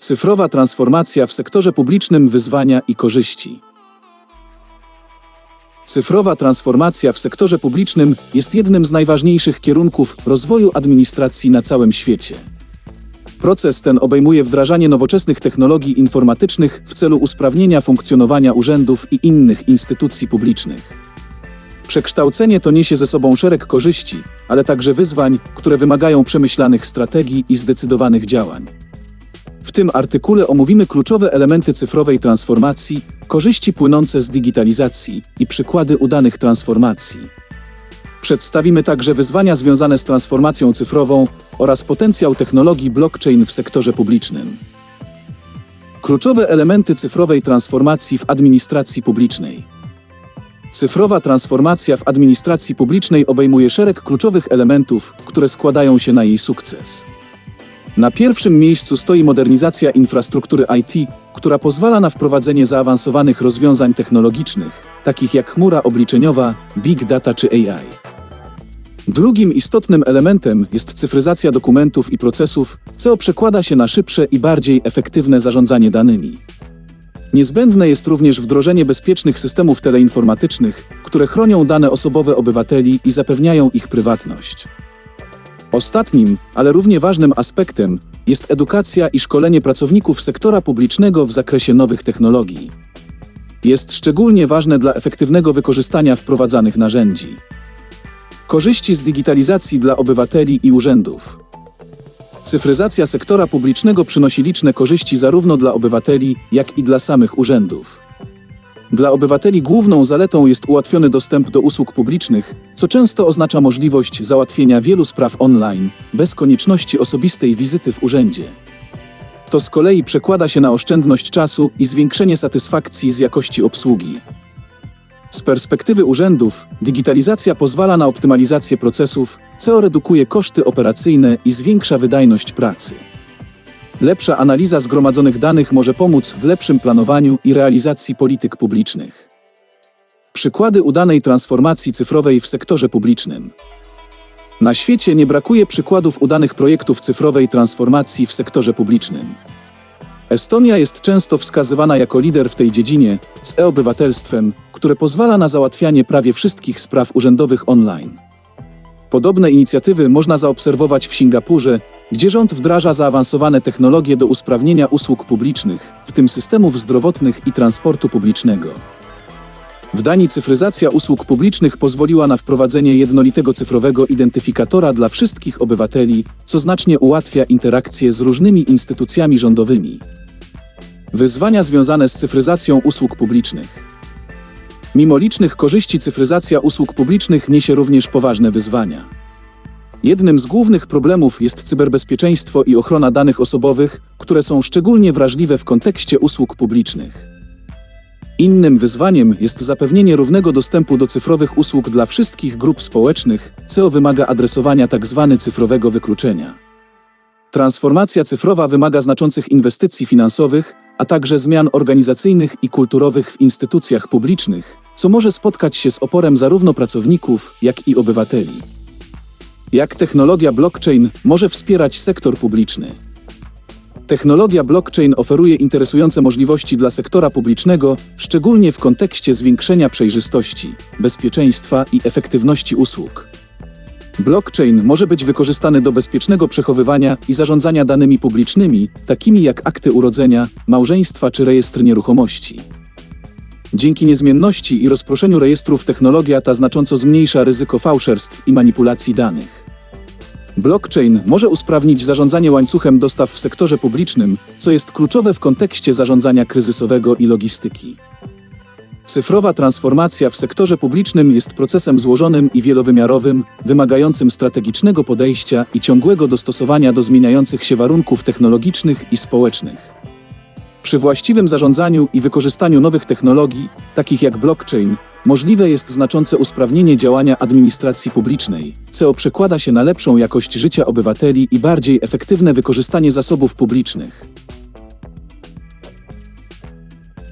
Cyfrowa transformacja w sektorze publicznym wyzwania i korzyści. Cyfrowa transformacja w sektorze publicznym jest jednym z najważniejszych kierunków rozwoju administracji na całym świecie. Proces ten obejmuje wdrażanie nowoczesnych technologii informatycznych w celu usprawnienia funkcjonowania urzędów i innych instytucji publicznych. Przekształcenie to niesie ze sobą szereg korzyści, ale także wyzwań, które wymagają przemyślanych strategii i zdecydowanych działań. Tym artykule omówimy kluczowe elementy cyfrowej transformacji, korzyści płynące z digitalizacji i przykłady udanych transformacji. Przedstawimy także wyzwania związane z transformacją cyfrową oraz potencjał technologii blockchain w sektorze publicznym. Kluczowe elementy cyfrowej transformacji w administracji publicznej. Cyfrowa transformacja w administracji publicznej obejmuje szereg kluczowych elementów, które składają się na jej sukces. Na pierwszym miejscu stoi modernizacja infrastruktury IT, która pozwala na wprowadzenie zaawansowanych rozwiązań technologicznych, takich jak chmura obliczeniowa, big data czy AI. Drugim istotnym elementem jest cyfryzacja dokumentów i procesów, co przekłada się na szybsze i bardziej efektywne zarządzanie danymi. Niezbędne jest również wdrożenie bezpiecznych systemów teleinformatycznych, które chronią dane osobowe obywateli i zapewniają ich prywatność. Ostatnim, ale równie ważnym aspektem jest edukacja i szkolenie pracowników sektora publicznego w zakresie nowych technologii. Jest szczególnie ważne dla efektywnego wykorzystania wprowadzanych narzędzi. Korzyści z digitalizacji dla obywateli i urzędów. Cyfryzacja sektora publicznego przynosi liczne korzyści zarówno dla obywateli, jak i dla samych urzędów. Dla obywateli główną zaletą jest ułatwiony dostęp do usług publicznych, co często oznacza możliwość załatwienia wielu spraw online, bez konieczności osobistej wizyty w urzędzie. To z kolei przekłada się na oszczędność czasu i zwiększenie satysfakcji z jakości obsługi. Z perspektywy urzędów, digitalizacja pozwala na optymalizację procesów, co redukuje koszty operacyjne i zwiększa wydajność pracy. Lepsza analiza zgromadzonych danych może pomóc w lepszym planowaniu i realizacji polityk publicznych. Przykłady udanej transformacji cyfrowej w sektorze publicznym. Na świecie nie brakuje przykładów udanych projektów cyfrowej transformacji w sektorze publicznym. Estonia jest często wskazywana jako lider w tej dziedzinie z e-obywatelstwem, które pozwala na załatwianie prawie wszystkich spraw urzędowych online. Podobne inicjatywy można zaobserwować w Singapurze, gdzie rząd wdraża zaawansowane technologie do usprawnienia usług publicznych, w tym systemów zdrowotnych i transportu publicznego. W Danii cyfryzacja usług publicznych pozwoliła na wprowadzenie jednolitego cyfrowego identyfikatora dla wszystkich obywateli, co znacznie ułatwia interakcje z różnymi instytucjami rządowymi. Wyzwania związane z cyfryzacją usług publicznych. Mimo licznych korzyści cyfryzacja usług publicznych niesie również poważne wyzwania. Jednym z głównych problemów jest cyberbezpieczeństwo i ochrona danych osobowych, które są szczególnie wrażliwe w kontekście usług publicznych. Innym wyzwaniem jest zapewnienie równego dostępu do cyfrowych usług dla wszystkich grup społecznych, co wymaga adresowania tzw. cyfrowego wykluczenia. Transformacja cyfrowa wymaga znaczących inwestycji finansowych, a także zmian organizacyjnych i kulturowych w instytucjach publicznych, co może spotkać się z oporem zarówno pracowników, jak i obywateli. Jak technologia blockchain może wspierać sektor publiczny? Technologia blockchain oferuje interesujące możliwości dla sektora publicznego, szczególnie w kontekście zwiększenia przejrzystości, bezpieczeństwa i efektywności usług. Blockchain może być wykorzystany do bezpiecznego przechowywania i zarządzania danymi publicznymi, takimi jak akty urodzenia, małżeństwa czy rejestr nieruchomości. Dzięki niezmienności i rozproszeniu rejestrów technologia ta znacząco zmniejsza ryzyko fałszerstw i manipulacji danych. Blockchain może usprawnić zarządzanie łańcuchem dostaw w sektorze publicznym, co jest kluczowe w kontekście zarządzania kryzysowego i logistyki. Cyfrowa transformacja w sektorze publicznym jest procesem złożonym i wielowymiarowym, wymagającym strategicznego podejścia i ciągłego dostosowania do zmieniających się warunków technologicznych i społecznych. Przy właściwym zarządzaniu i wykorzystaniu nowych technologii, takich jak blockchain, możliwe jest znaczące usprawnienie działania administracji publicznej, co przekłada się na lepszą jakość życia obywateli i bardziej efektywne wykorzystanie zasobów publicznych.